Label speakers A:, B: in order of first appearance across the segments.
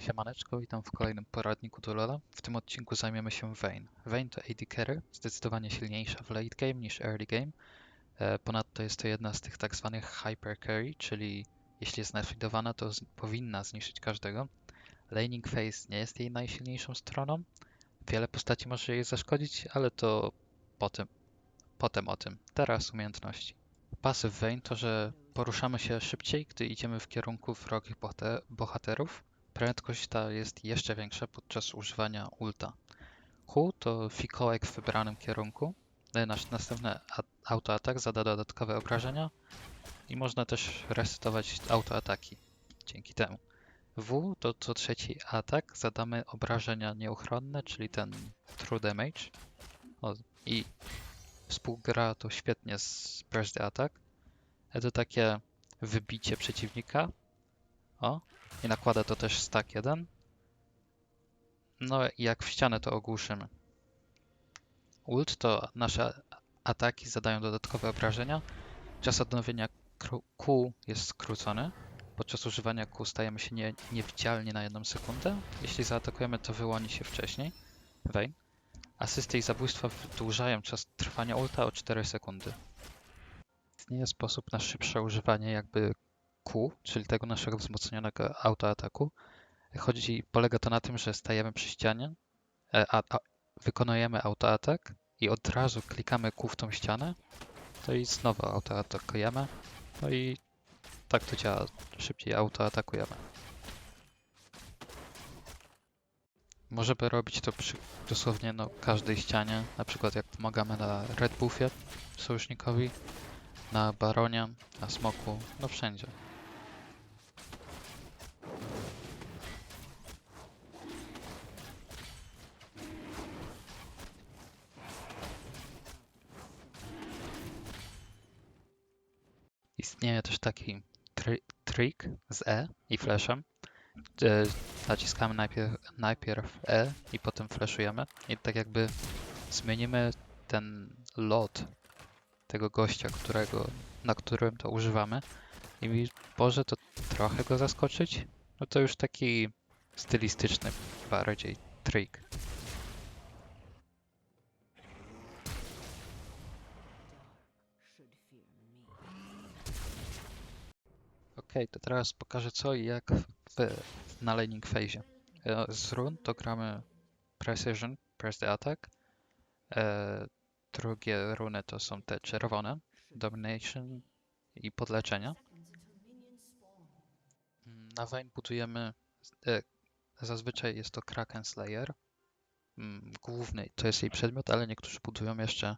A: Siemaneczko, witam w kolejnym poradniku do Lola. W tym odcinku zajmiemy się Vayne. Vayne to AD Carry, zdecydowanie silniejsza w late game niż early game. E, Ponadto jest to jedna z tych tak zwanych hyper carry, czyli jeśli jest nafidowana, to powinna zniszczyć każdego. Laning phase nie jest jej najsilniejszą stroną. Wiele postaci może jej zaszkodzić, ale to potem, potem o tym. Teraz umiejętności. Pasyw Vayne to, że poruszamy się szybciej, gdy idziemy w kierunku wrogich bohate- bohaterów. Prędkość ta jest jeszcze większa podczas używania ulta. Q to fikołek w wybranym kierunku. E, Nasz następny autoatak zada dodatkowe obrażenia i można też resetować autoataki dzięki temu. W to co trzeci atak zadamy obrażenia nieuchronne, czyli ten true damage. O, I współgra to świetnie z the Attack. E, To takie wybicie przeciwnika. O, i nakłada to też stack 1. No i jak w ścianę to ogłuszymy. Ult to nasze ataki zadają dodatkowe obrażenia. Czas odnowienia Q jest skrócony. Podczas używania Q stajemy się nie, niewidzialni na jedną sekundę. Jeśli zaatakujemy, to wyłoni się wcześniej. Vayne. Asysty i zabójstwa wydłużają czas trwania ulta o 4 sekundy. Istnieje sposób na szybsze używanie jakby Czyli tego naszego wzmocnionego autoataku. Chodzi, polega to na tym, że stajemy przy ścianie, e, a, a, wykonujemy autoatak i od razu klikamy Q w tą ścianę, to i znowu autoatakujemy. No i tak to działa, szybciej autoatakujemy. Możemy robić to przy dosłownie no, każdej ścianie, na przykład jak pomagamy na Red Buffie sojusznikowi, na Baronie, na Smoku, no wszędzie. Trik z E i flashem. gdzie Naciskamy najpierw, najpierw E i potem flashujemy. I tak jakby zmienimy ten lot tego gościa, którego, na którym to używamy. I może to trochę go zaskoczyć. No to już taki stylistyczny bardziej trik. Ok, to teraz pokażę co i jak w, na laning phase. E, Z run to gramy Precision, Press the Attack. E, drugie runy to są te czerwone, Domination i podleczenia. Na Vayne budujemy, e, zazwyczaj jest to Kraken Slayer. Mm, Główny to jest jej przedmiot, ale niektórzy budują jeszcze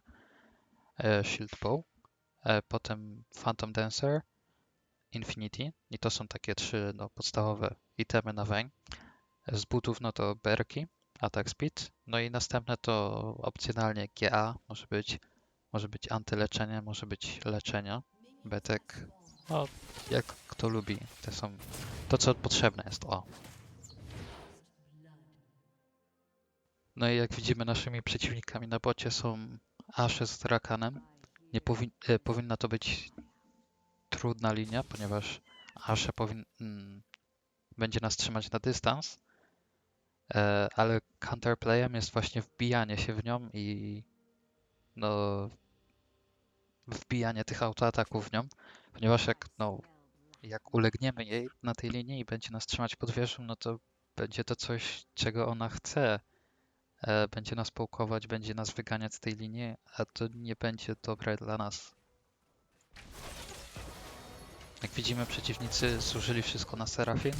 A: e, Shield Bow. E, Potem Phantom Dancer, Infinity i to są takie trzy no, podstawowe itemy na Vayne. Z butów no to Berki, Attack Speed, no i następne to opcjonalnie GA, może być, może być antyleczenie, może być leczenie, Betek, no jak kto lubi, te są to co potrzebne jest, o. No i jak widzimy naszymi przeciwnikami na bocie są Ashe z Rakanem. Nie powin e, powinna to być trudna linia, ponieważ Ashe powin mm, będzie nas trzymać na dystans, e, ale counterplayem jest właśnie wbijanie się w nią i no wbijanie tych autoataków w nią, ponieważ jak no jak ulegniemy jej na tej linii i będzie nas trzymać pod wieżą, no to będzie to coś, czego ona chce. E, będzie nas połkować, będzie nas wyganiać z tej linii, a to nie będzie dobre dla nas. Jak widzimy, przeciwnicy zużyli wszystko na Serafin.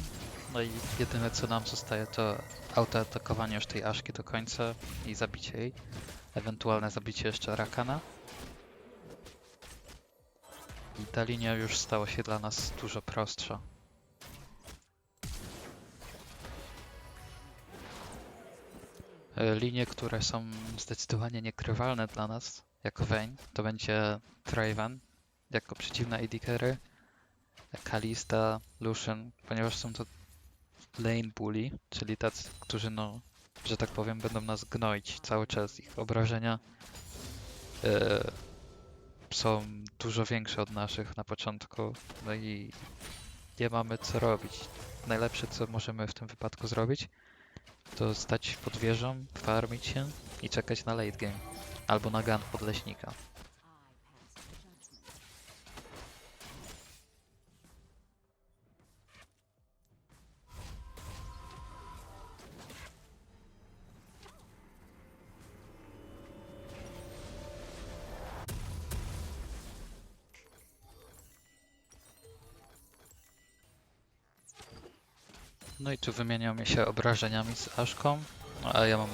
A: No i jedyne co nam zostaje to autoatakowanie już tej Aszki do końca i zabicie jej. Ewentualne zabicie jeszcze Rakana. I ta linia już stała się dla nas dużo prostsza. E, Linie, które są zdecydowanie niekrywalne dla nas, jako Vayne, to będzie Draven jako przeciwna AD carry, Kalista, Lucian, ponieważ są to lane bully, czyli tacy, którzy no, że tak powiem, będą nas gnoić cały czas. Ich obrażenia e, są dużo większe od naszych na początku, no i nie mamy co robić. najlepsze co możemy w tym wypadku zrobić, to stać pod wieżą, farmić się i czekać na late game. Albo na gun podleśnika. No i tu wymieniamy się obrażeniami z Aszką, no, a ja mam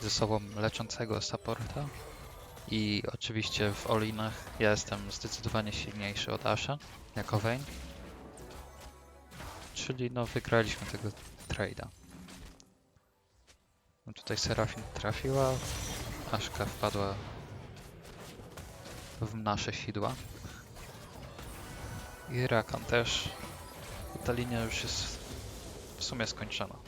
A: ze sobą leczącego supporta i oczywiście w Olinach ja jestem zdecydowanie silniejszy od Asha jako Vayne. Czyli no wygraliśmy tego trade'a. No tutaj Serafin trafiła, Aszka wpadła w nasze sidła. I Rakan też. Ta linia już jest sumie skończona.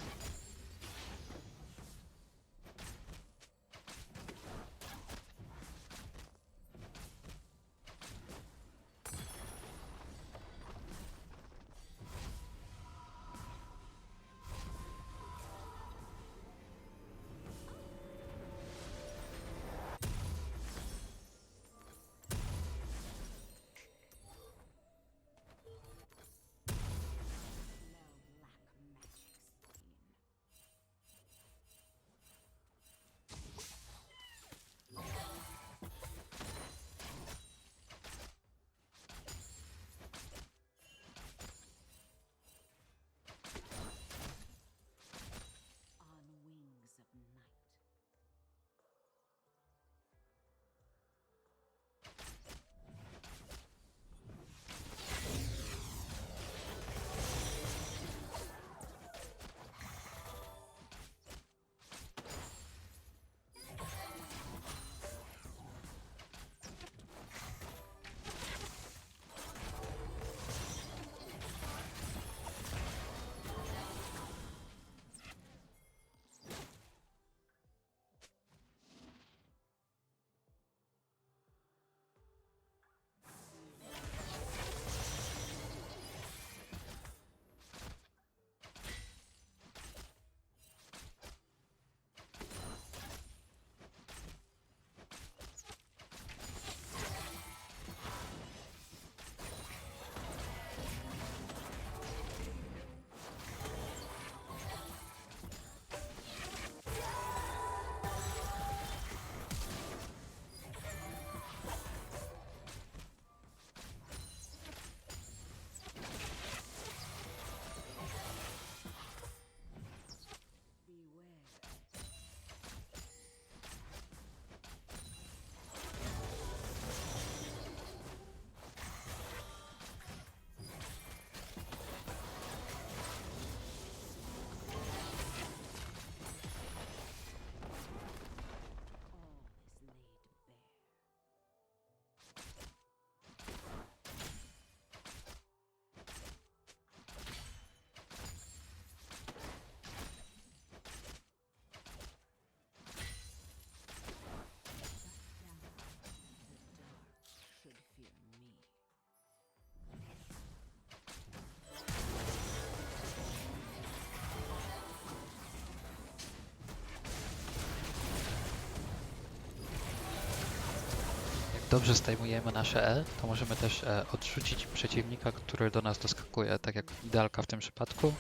A: Dobrze zdejmujemy nasze E, to możemy też e, odrzucić przeciwnika, który do nas doskakuje, tak jak Idalka w tym przypadku.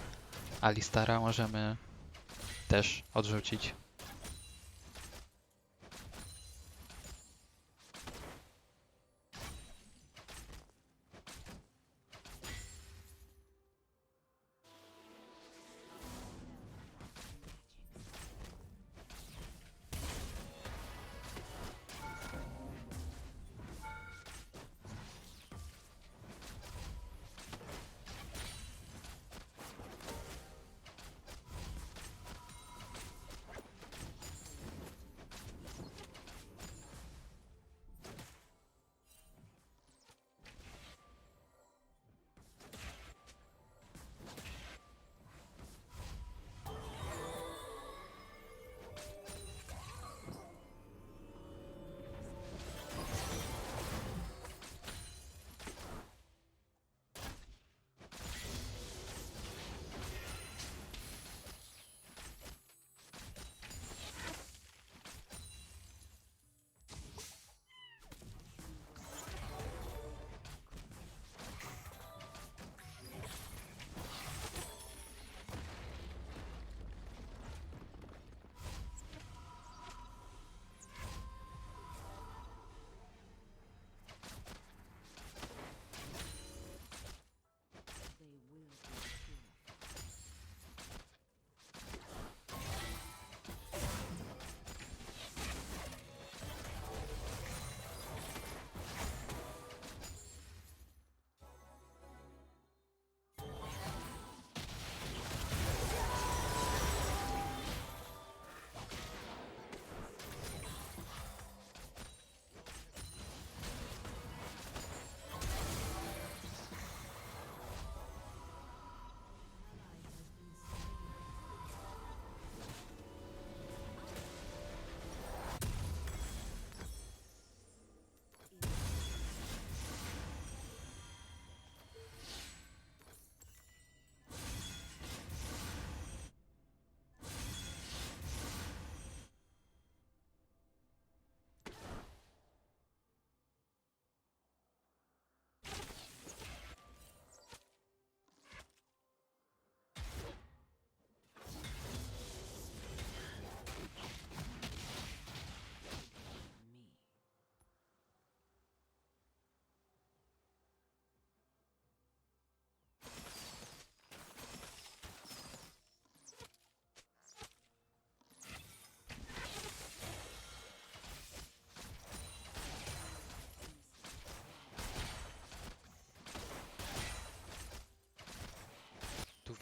A: Alistara możemy też odrzucić.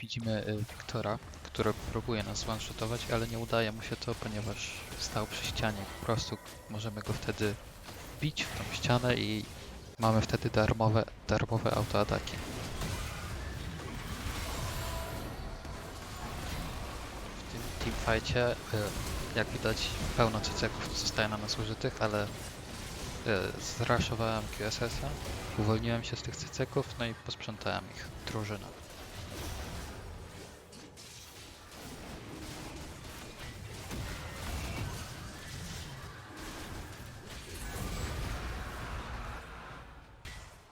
A: Widzimy y, Wiktora, który próbuje nas one-shotować, ale nie udaje mu się to, ponieważ stał przy ścianie. Po prostu możemy go wtedy bić w tą ścianę i mamy wtedy darmowe, darmowe autoataki. W tym teamfightie, y, jak widać, pełno cyceków zostaje na nas użytych, ale y, zraszowałem QSS-a, uwolniłem się z tych cyceków, no i posprzątałem ich drużynę.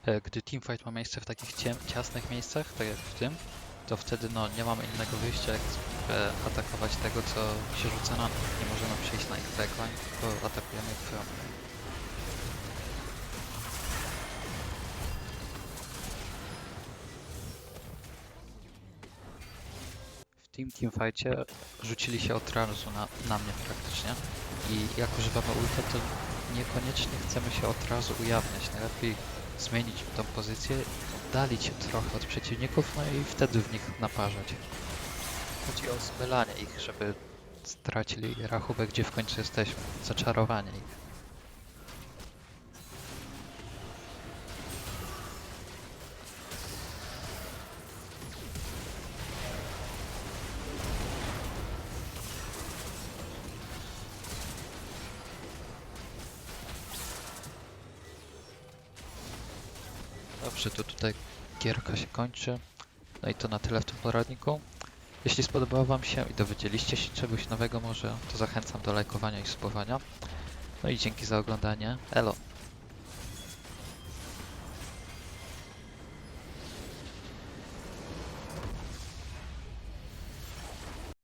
A: Gdy teamfight ma miejsce w takich ciasnych miejscach, tak jak w tym, to wtedy no, nie mamy innego wyjścia jak e, atakować tego, co się rzuca na nas. Nie możemy przejść na ich backline, tylko atakujemy frontline. W team teamfightie rzucili się od razu na, na mnie praktycznie i jak używamy ulta, to niekoniecznie chcemy się od razu ujawniać. Najlepiej zmienić tą pozycję, oddalić się trochę od przeciwników, no i wtedy w nich naparzać. Chodzi o zmylanie ich, żeby stracili rachubę, gdzie w końcu jesteśmy. Zaczarowanie ich. Dobrze, to tutaj gierka się kończy. No i to na tyle w tym poradniku. Jeśli spodobało Wam się i dowiedzieliście się czegoś nowego może, to zachęcam do lajkowania i subowania. No i dzięki za oglądanie. Elo!